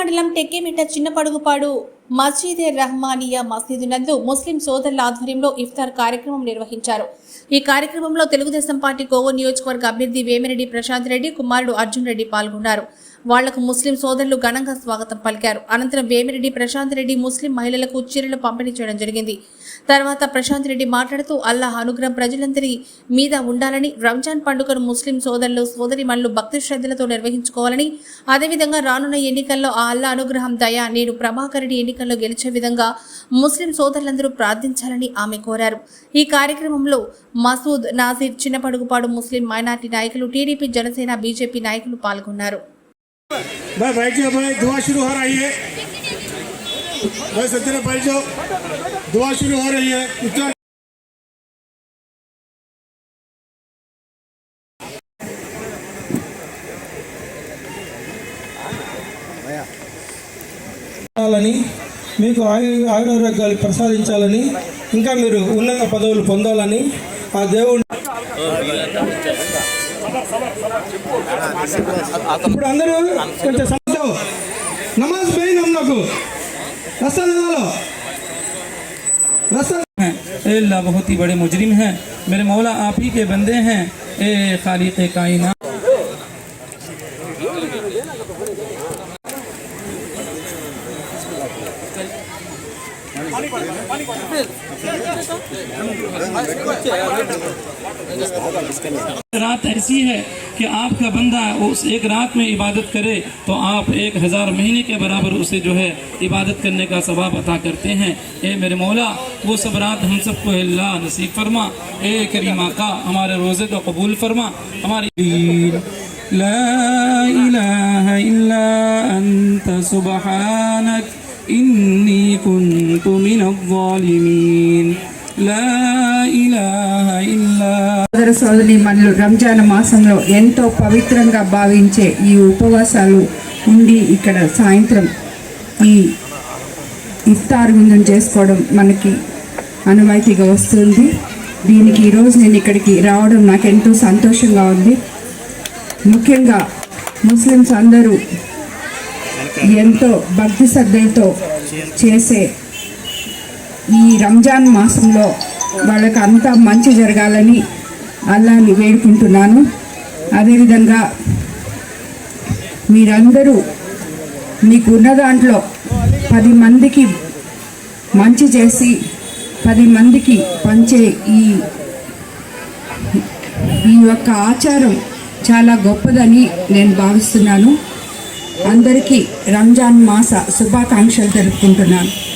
మండలం టెక్కేమిట చిన్నపడుగుపాడు మస్జీదే రహమానియా మసీదు నందు ముస్లిం సోదరుల ఆధ్వర్యంలో ఇఫ్తార్ కార్యక్రమం నిర్వహించారు. ఈ కార్యక్రమంలో తెలుగుదేశం పార్టీ కోవో నియోజకవర్గ అభ్యర్థి వేమిరెడ్డి ప్రశాంత్ రెడ్డి కుమారుడు అర్జున్ రెడ్డి పాల్గొన్నారు. వాళ్ళకు ముస్లిం సోదరులు ఘనంగా స్వాగతం పలికారు. అనంతరం వేమిరెడ్డి ప్రశాంత్ రెడ్డి ముస్లిం మహిళలకు చీరలు పంపిణీ చేయడం జరిగింది. తర్వాత ప్రశాంత్ రెడ్డి మాట్లాడుతూ అల్లాహ్ అనుగ్రహం ప్రజలందరి మీద ఉండాలని రంజాన్ పండుగను ముస్లిం సోదరులు సోదరిమణులు భక్తి శ్రద్ధలతో నిర్వహించుకోవాలని అదేవిధంగా రానున్న ఎన్నికల్లో ఆ అల్లా అనుగ్రహం దయ నేను ప్రభాకర్ రెడ్డి ఎన్నికల్లో గెలిచే విధంగా ముస్లిం సోదరులందరూ ప్రార్థించాలని ఆమె కోరారు. ఈ కార్యక్రమంలో మసూద్ నాజీర్ చిన్నపడుగుపాడు ముస్లిం మైనార్టీ నాయకులు టీడీపీ జనసేన బీజేపీ నాయకులు పాల్గొన్నారు. भाई बैठिए भाई दुआ शुरू हो रही है भाई सत्तर बैठ जाओ दुआ शुरू हो रही है इतना ఉండాలని మీకు ఆయు ఆయురారోగ్యాలు ప్రసాదించాలని ఇంకా మీరు ఉన్నత పదవులు పొందాలని ఆ దేవుడు ఇప్పుడు అందరూ కొంచెం సమస్య నమాజ్ పోయినాం నాకు రస్తాలో రస్తా हैं ए अल्लाह बहुत ही बड़े मुजरिम हैं मेरे मौला आप ही के बंदे हैं ए खालिक رات ایسی ہے کہ آپ کا بندہ اس ایک رات میں عبادت کرے تو آپ ایک ہزار مہینے کے برابر اسے جو ہے عبادت کرنے کا ثواب عطا کرتے ہیں۔ اے میرے مولا، وہ سب رات ہم سب کو اللہ نصیب فرما۔ اے کریمہ کا، ہمارے روزے کا قبول فرما۔ ہماری لا الہ الا انت، سبحانک إني كنت من الظالمين. لا إله إلا సోదర సోదరి మనలు రంజాన్ మాసంలో ఎంతో పవిత్రంగా భావించే ఈ ఉపవాసాలు ఉండి ఇక్కడ సాయంత్రం ఈ ఇఫ్తార్ ముందు చేసుకోవడం మనకి అనువాయితీగా వస్తుంది. దీనికి ఈరోజు నేను ఇక్కడికి రావడం నాకు ఎంతో సంతోషంగా ఉంది. ముఖ్యంగా ముస్లిమ్స్ అందరూ ఎంతో భక్తి శ్రద్ధలతో చేసే ఈ రంజాన్ మాసంలో వాళ్ళకి అంతా మంచి జరగాలని అల్లాని వేడుకుంటున్నాను. అదేవిధంగా మీరందరూ మీకున్న దాంట్లో పది మందికి మంచి చేసి పది మందికి పంచే ఈ ఈ యొక్క ఆచారం చాలా గొప్పదని నేను భావిస్తున్నాను. అందరికీ రంజాన్ మాస శుభాకాంక్షలు తెలుపుకుంటున్నాను.